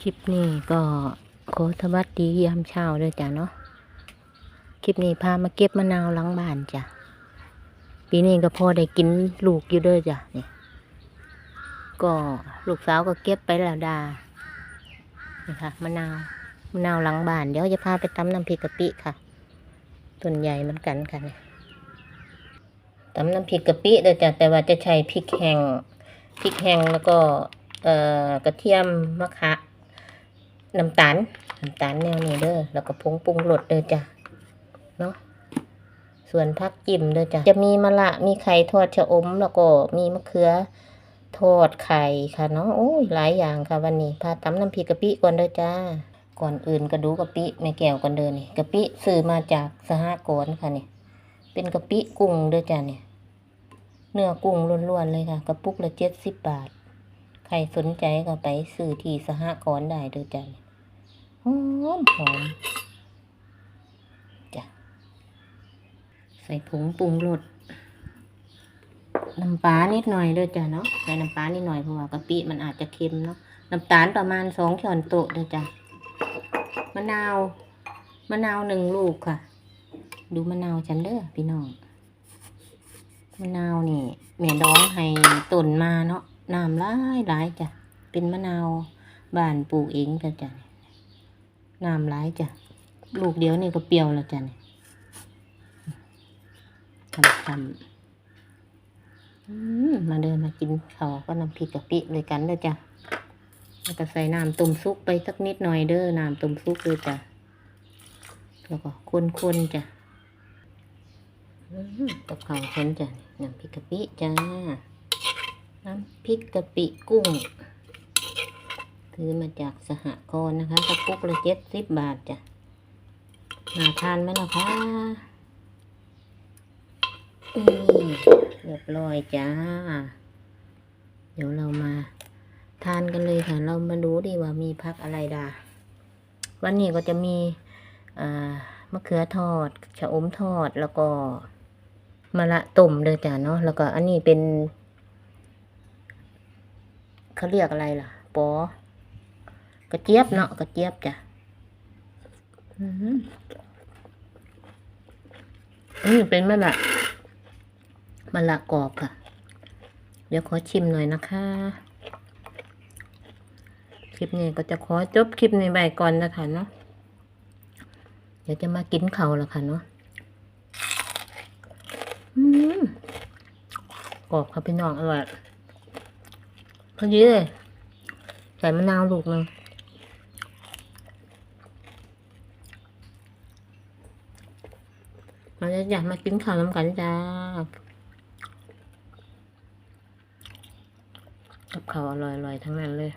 คลิปนี้ก็ขอสวัสดียามเช้าด้วยจ้ะเนาะ คลิปนี้พามาเก็บมะนาวหลังบ้านจ้ะ ปีนี้ก็พอได้กินลูกอยู่เด้วยจ้ะนี่ ก็ลูกสาวก็เก็บไปแล้วดา นี่ค่ะมะนาว มะนาวหลังบ้าน เดี๋ยวจะพาไปตำน้ำพริกกะปิค่ะ ต้นใหญ่เหมือนกันค่ะเนี่ยตำน้ำพริกกะปิเด้อจ้ะแต่ว่าจะใช้พริกแห้ง พริกแห้งแล้วก็ เอ่อกระเทียมมะขะ น้ำตาลน้ำตาลแนวนี้เด้อแล้วก็ผงปรุงรสเด้อจ้ะเนาะส่วนผักจิ้มเด้อจ้ะจะมีมะละมีไข่ทอดชะอม แล้วก็มีมะเขือทอดไข่ค่ะเนาะโอ้ยหลายอย่างค่ะวันนี้พาตำน้ำพริกกะปิก่อนเด้อจ้า ก่อนอื่นก็ดูกะปิแม่แก้วกันเดินนี่กะปิซื้อมาจากสหกรณ์ค่ะเนี่ยเป็นกะปิกุ้งเด้อจ้ะเนี่ยเนื้อกุ้งล้วนๆเลยค่ะ กระปุกละเจ็ดสิบบาท ใครสนใจก็ไปซื้อที่สหกรณ์ได้เด้อจ้ะหอมหอมจ้ะใส่ผงปรุงรสน้ำปลานิดหน่อยเด้อจ้ะเนาะใส่น้ำปลานิดหน่อยเพราะว่ากะปิมันอาจจะเค็มเนาะน้ำตาลประมาณสองช้อนโต๊ะเด้อจ้ะมะนาวมะนาวหนึ่งลูกค่ะ ดูมะนาวฉันเด้อพี่น้องมะนาวนี่แม่ดองให้ น้ำหลายหลายจ้ะ เป็นมะนาวบ้านปลูกเองจ้ะจ้ะน้ำหลายจ้ะ ลูกเดียวนี่ก็เปรี้ยวแล้วจ้ะนี่ทำทำมาเดินมากินเขาก็น้ำพริกกะปิเลยกันเด้อจ้ะแล้วก็ใส่น้ำต้มซุปไปสักนิดหน่อยเด้อ น้ำต้มซุปเลยจ้ะ แล้วก็คนๆจ้ะกับข้าวฉันจ้ะน้ำพริกกะปิจ้า น้ำพริกกะปิกุ้งซื้อมาจากสหกรณ์นะคะกระปุกละเจ็ดสิบบาทจ้ะน่าทานไหมล่ะคะนี่เรียบร้อยจ้า เดี๋ยวเรามาทานกันเลยค่ะ เรามาดูดีว่ามีพักอะไรดา วันนี้ก็จะมีมะเขือทอด ชะอมทอดแล้วก็มะละตุ่มเลยจ้ะเนาะ แล้วก็อันนี้เป็น เขาเรียกอะไรล่ะปอกระเจี๊ยบเนาะกระเจี๊ยบจ้ะอือหือนี่เป็นมะละมะละกรอบค่ะ เดี๋ยวขอชิมหน่อยนะคะ คลิปนี้ก็จะขอจบคลิปนี้ไปก่อนนะคะเนาะเดี๋ยวจะมากินเขาล้วค่ะเนาะอืมกรอบค่ะพี่น้องอร่อย พอดีเลย ใส่มะนาวลูกหนึ่งมาจะอยากมากินข้าวน้ำกันจ้า กับข้าวอร่อยๆทั้งนั้นเลย